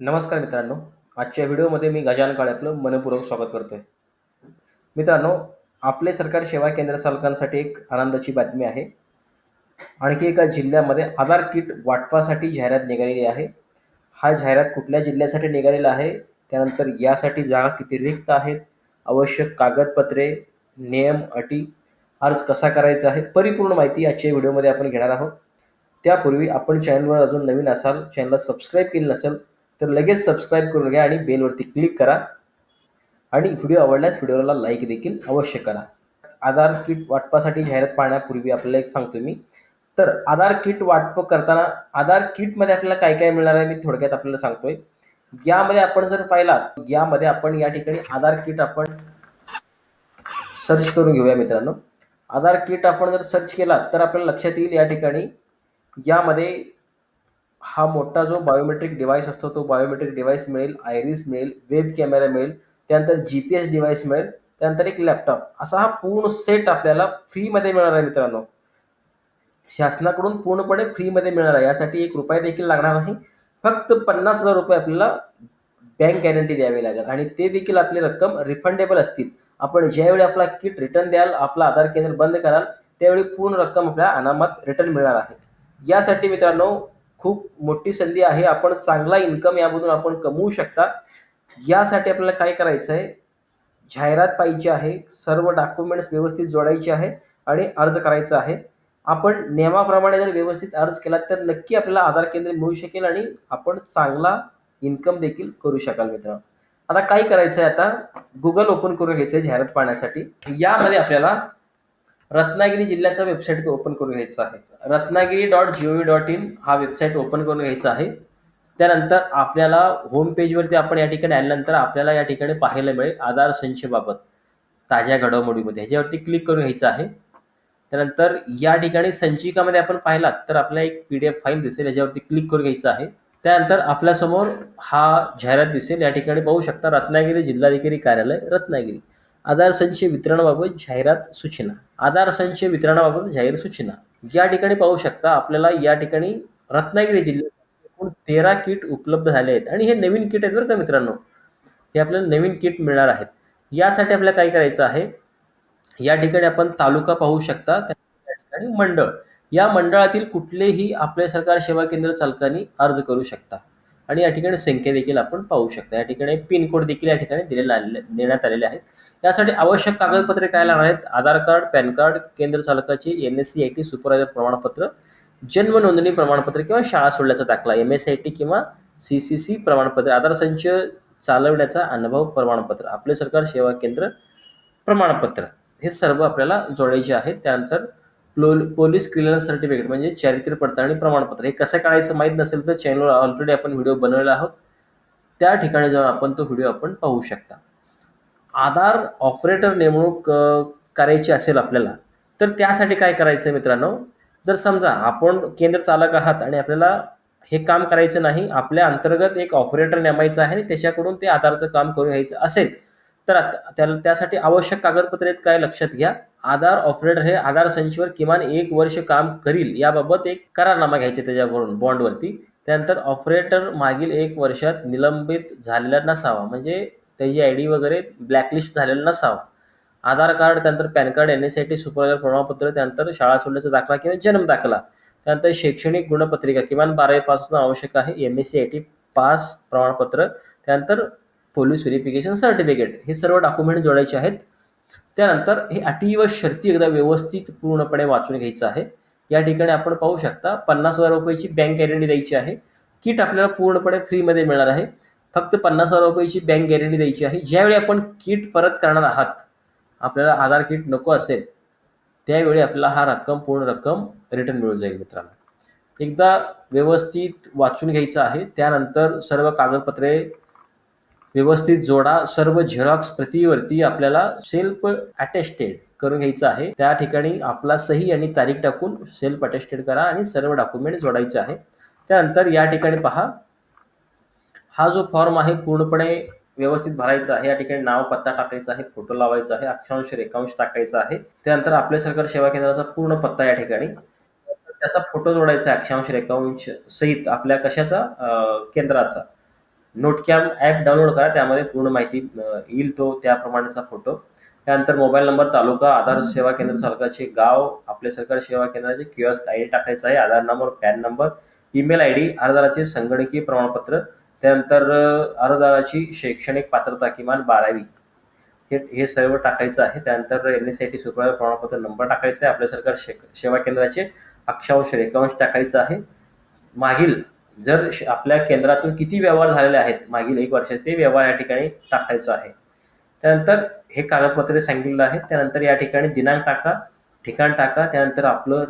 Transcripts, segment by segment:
नमस्कार मित्रांनो. आजच्या व्हिडिओमध्ये मी गजान काळे आपलं मनपूर्वक स्वागत करतोय. मित्रांनो आपले सरकार सेवा केंद्र चालकांसाठी एक आनंदाची बातमी आहे. आणखी एका जिल्ह्यामध्ये आधार किट वाटपासाठी जाहिरात निघालेली आहे. हा जाहिरात कुठल्या जिल्ह्यासाठी निघालेला आहे? त्यानंतर यासाठी जागा किती रिक्त आहेत? आवश्यक कागदपत्रे नियम अटी अर्ज कसा करायचा आहे? परिपूर्ण माहिती आजच्या व्हिडिओमध्ये आपण घेणार आहोत. त्यापूर्वी आपण चॅनलवर अजून नवीन असाल चॅनलला सबस्क्राईब केलं नसेल तर लगेच सबस्क्राईब करून घ्या आणि बेलवरती क्लिक करा. आणि व्हिडिओ आवडल्यास व्हिडिओला लाईक देखील अवश्य करा. आधार किट वाटपासाठी जाहिरात पाहण्यापूर्वी आपल्याला एक सांगतो मी. तर आधार किट वाटप करताना आधार किटमध्ये आपल्याला काय काय मिळणार आहे मी थोडक्यात आपल्याला सांगतोय. यामध्ये आपण जर पाहिला यामध्ये आपण या ठिकाणी आधार किट आपण सर्च करून घेऊया मित्रांनो. आधार किट आपण जर सर्च केला तर आपल्याला लक्षात येईल या ठिकाणी यामध्ये हा मोठा जो बायोमेट्रिक डिव्हाइस असतो तो बायोमेट्रिक डिव्हाइस मिळेल आयरिस मिळेल वेब कॅमेरा मिळेल त्यानंतर जी पी एस डिव्हाइस मिळेल त्यानंतर एक लॅपटॉप असा हा पूर्ण सेट आपल्याला फ्रीमध्ये मिळणार आहे मित्रांनो. शासनाकडून पूर्णपणे फ्रीमध्ये मिळणार आहे. यासाठी एक रुपया देखील लागणार नाही. फक्त पन्नास हजार रुपये आपल्याला बँक गॅरंटी द्यावी लागेल. आणि ते देखील आपली रक्कम रिफंडेबल असतील. आपण ज्यावेळी आपला किट रिटर्न द्याल आपला आधार केंद्र बंद कराल त्यावेळी पूर्ण रक्कम आपल्या अनामत रिटर्न मिळणार आहे. यासाठी मित्रांनो खूप मोठी संधी आहे. आपण चांगला इन्कम यामधून आपण कमवू शकता. यासाठी आपल्याला काय करायचं आहे? जाहिरात पाहिजे आहे. सर्व डॉक्युमेंट्स व्यवस्थित जोडायचे आहे आणि अर्ज करायचा आहे. आपण नियमाप्रमाणे जर व्यवस्थित अर्ज केला तर नक्की आपल्याला आधार केंद्र मिळू शकेल आणि आपण चांगला इन्कम देखील करू शकाल मित्र आता काय करायचं आहे आता? गुगल ओपन करून घ्यायचं आहे जाहिरात पाहण्यासाठी. यामध्ये आपल्याला रत्नागिरी जिल्ह्याचा वेबसाईट ओपन करून घ्यायचा आहे. Ratnagiri dot G O dot in हा वेबसाईट ओपन करून घ्यायचा आहे. त्यानंतर आपल्याला होम पेजवरती आपण या ठिकाणी आल्यानंतर आपल्याला या ठिकाणी पाहायला मिळेल आधार संशयबाबत ताज्या घडामोडीमध्ये ह्याच्यावरती क्लिक करून घ्यायचं आहे. त्यानंतर या ठिकाणी संचिकामध्ये आपण पाहिलात तर आपल्याला एक पी डी एफ फाईल दिसेल याच्यावरती क्लिक करून घ्यायचं आहे. त्यानंतर आपल्यासमोर हा जाहिरात दिसेल या ठिकाणी पाहू शकता रत्नागिरी जिल्हाधिकारी कार्यालय रत्नागिरी. आधार संचय वितरणाबाबत जाहिरात सूचना. आधार वितरणाबाबत जाहीर सूचना. या ठिकाणी पाहू शकता आपल्याला या ठिकाणी रत्नागिरी जिल्ह्यात एकूण तेरा किट उपलब्ध झाले आहेत. आणि हे नवीन किट आहेत बरं का मित्रांनो. हे आपल्याला नवीन किट मिळणार आहेत. यासाठी आपल्याला काय करायचं आहे? या ठिकाणी आपण तालुका पाहू शकता त्या ठिकाणी मंडळ. या मंडळातील कुठलेही आपले सरकार सेवा केंद्र चालकांनी अर्ज करू शकता. आणि या ठिकाणी संख्या देखील आपण पाहू शकता. या ठिकाणी पिनकोड देखील या ठिकाणी दिलेला देण्यात आलेले आहेत. यासाठी आवश्यक कागदपत्रे काय लागणार आहेत? आधार कार्ड पॅन कार्ड केंद्र चालकाचे M S C I T supervisor प्रमाणपत्र जन्म नोंदणी प्रमाणपत्र किंवा शाळा सोडल्याचा दाखला एम एस आय टी किंवा सी सी सी प्रमाणपत्र आधार संच चालवण्याचा अनुभव प्रमाणपत्र आपले सरकार सेवा केंद्र प्रमाणपत्र हे सर्व आपल्याला जोडायचे आहे. त्यानंतर पोलीस क्लिअरन्स सर्टिफिकेट म्हणजे चारित्र्य पडताळणी प्रमाणपत्र. हे कसं काढायचं माहीत नसेल तर चॅनलवर ऑलरेडी आपण व्हिडिओ बनवला आहोत. त्या ठिकाणी जाऊन आपण तो व्हिडिओ आपण पाहू शकता. आधार ऑपरेटर नेमणूक करायची असेल आपल्याला तर त्यासाठी काय करायचं मित्रांनो? जर समजा आपण केंद्र चालक आहात आणि आपल्याला हे काम करायचं नाही आपल्या अंतर्गत एक ऑपरेटर नेमायचं आहे आणि त्याच्याकडून ते आधारचं काम करून घ्यायचं असेल तर त्याला त्यासाठी आवश्यक कागदपत्रे काय लक्षात घ्या. आधार ऑपरेटर हे आधार संचीवर किमान एक वर्ष काम करील. याबाबत एक करारनामा घ्यायचे त्याच्याकडून बॉन्डवरती. त्यानंतर ऑपरेटर मागील एक वर्षात निलंबित झालेला नसावा. म्हणजे त्याची आय डी वगैरे ब्लॅकलिस्ट झालेला नसावा. आधार कार्ड त्यानंतर PAN card N S I T supervisor प्रमाणपत्र त्यानंतर शाळा सोडण्याचा दाखला किंवा जन्म दाखला. त्यानंतर शैक्षणिक गुणपत्रिका किमान बारावी पास असणं आवश्यक आहे M S C I T pass प्रमाणपत्र. त्यानंतर पोलीस व्हेरिफिकेशन सर्टिफिकेट हे सर्व डॉक्युमेंट जोडायचे आहेत. त्यानंतर हे अटी व शर्ती एकदा व्यवस्थित पूर्णपणे वाचून घ्यायचं आहे. या ठिकाणी आपण पाहू शकता पन्नास हजार रुपयाची बँक गॅरंटी द्यायची आहे. किट आपल्याला पूर्णपणे फ्रीमध्ये मिळणार आहे. फक्त पन्नास हजार रुपयाची बँक गॅरंटी द्यायची आहे. ज्यावेळी आपण किट परत करणार आहात आपल्याला आधार किट नको असेल त्यावेळी आपल्याला हा रक्कम पूर्ण रक्कम रिटर्न मिळून जाईल मित्रांनो. एकदा व्यवस्थित वाचून घ्यायचं आहे. त्यानंतर सर्व कागदपत्रे व्यवस्थित जोडा सर्व झेरॉक्स प्रतीवरती आपल्याला सेल्फ अटेस्टेड करून घ्यायचं आहे. त्या ठिकाणी आपला सही आणि तारीख टाकून सेल्फ अटेस्टेड करा आणि सर्व डॉक्युमेंट जोडायचे आहे. त्यानंतर या ठिकाणी पहा. हा जो फॉर्म आहे पूर्णपणे व्यवस्थित भरायचा आहे. या ठिकाणी नाव पत्ता टाकायचा आहे फोटो लावायचा आहे अक्षांश रेखांश टाकायचा आहे. त्यानंतर आपल्या सरकार सेवा केंद्राचा पूर्ण पत्ता या ठिकाणी. त्याचा फोटो जोडायचा आहे अक्षांश रेखांश सहित आपल्या कशाचा? केंद्राचा. नोटकॅम ॲप डाउनलोड करा त्यामध्ये पूर्ण माहिती येईल तो त्याप्रमाणेचा फोटो त्यानंतर मोबाईल नंबर तालुका आधार सेवा केंद्र सरकारचे गाव आपल्या सरकारी सेवा केंद्राचे क्यूएस आय डी टाकायचा आहे Aadhaar number PAN number email I D अर्जदाराचे संगणकीय प्रमाणपत्र त्यानंतर अर्जदाराची शैक्षणिक पात्रता किमान बारावी. हे हे सर्व टाकायचं आहे. त्यानंतर N S I T supervisor प्रमाणपत्र नंबर टाकायचा आहे. आपल्या सरकार शे सेवा केंद्राचे अक्षांश रेखांश टाकायचं आहे. मागील जर आपल्या केंद्रातून किती व्यवहार झालेले आहेत मागील एक वर्षात ते व्यवहार या ठिकाणी टाकायचं आहे. त्यानंतर हे कागदपत्रे सांगितलेलं आहे. त्यानंतर या ठिकाणी दिनांक टाका ठिकाण टाका त्यानंतर आपलं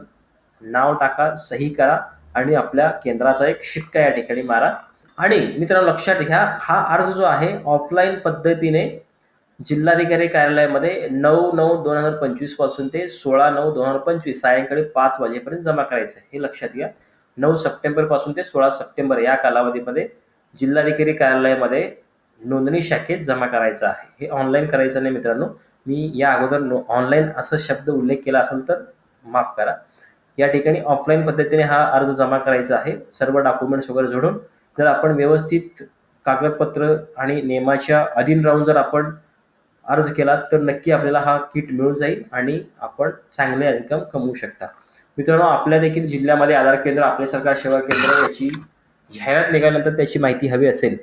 नाव टाका सही करा आणि आपल्या केंद्राचा एक शिक्का या ठिकाणी मारा. आणि मित्रांनो लक्षात घ्या हा अर्ज जो आहे ऑफलाईन पद्धतीने जिल्हाधिकारी कार्यालयामध्ये नऊ नऊ दोन हजार पंचवीसपासून ते सोळा नऊ दोन हजार पंचवीस सायंकाळी पाच वाजेपर्यंत जमा करायचं आहे. हे लक्षात घ्या. नऊ सप्टेंबरपासून ते सोळा सप्टेंबर या कालावधीमध्ये जिल्हाधिकारी कार्यालयामध्ये नोंदणी शाखेत जमा करायचं आहे. हे ऑनलाईन करायचं नाही मित्रांनो. मी या अगोदर नो ऑनलाईन असं शब्द उल्लेख केला असेल तर माफ करा. या ठिकाणी ऑफलाईन पद्धतीने हा अर्ज जमा करायचा आहे. सर्व डॉक्युमेंट्स वगैरे जोडून जर आपण व्यवस्थित कागदपत्र आणि नियमाच्या अधीन राहून जर आपण अर्ज केला तर नक्की आपल्याला हा किट मिळून जाईल आणि आपण चांगले इन्कम कमवू शकता. मित्रांनो आपल्या देखील जिल्ह्यामध्ये आधार केंद्र आपले सरकार सेवा केंद्र याची जाहिरात निघाल्यानंतर त्याची माहिती हवी असेल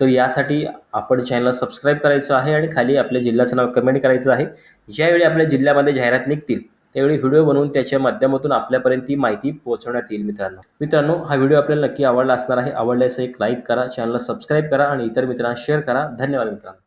तर यासाठी आपण चॅनलला सबस्क्राईब करायचं आहे आणि खाली आपल्या जिल्ह्याचं नाव कमेंट करायचं आहे. ज्यावेळी आपल्या जिल्ह्यामध्ये जाहिरात निघतील त्यावेळी व्हिडिओ बनवून त्याच्या माध्यमातून आपल्यापर्यंत ती माहिती पोहोचवण्यात येईल मित्रांनो. मित्रांनो हा व्हिडिओ आपल्याला नक्की आवडला असणार आहे आवडल्यास एक लाईक करा चॅनलला सबस्क्राईब करा आणि इतर मित्रांना शेअर करा. धन्यवाद मित्रांनो.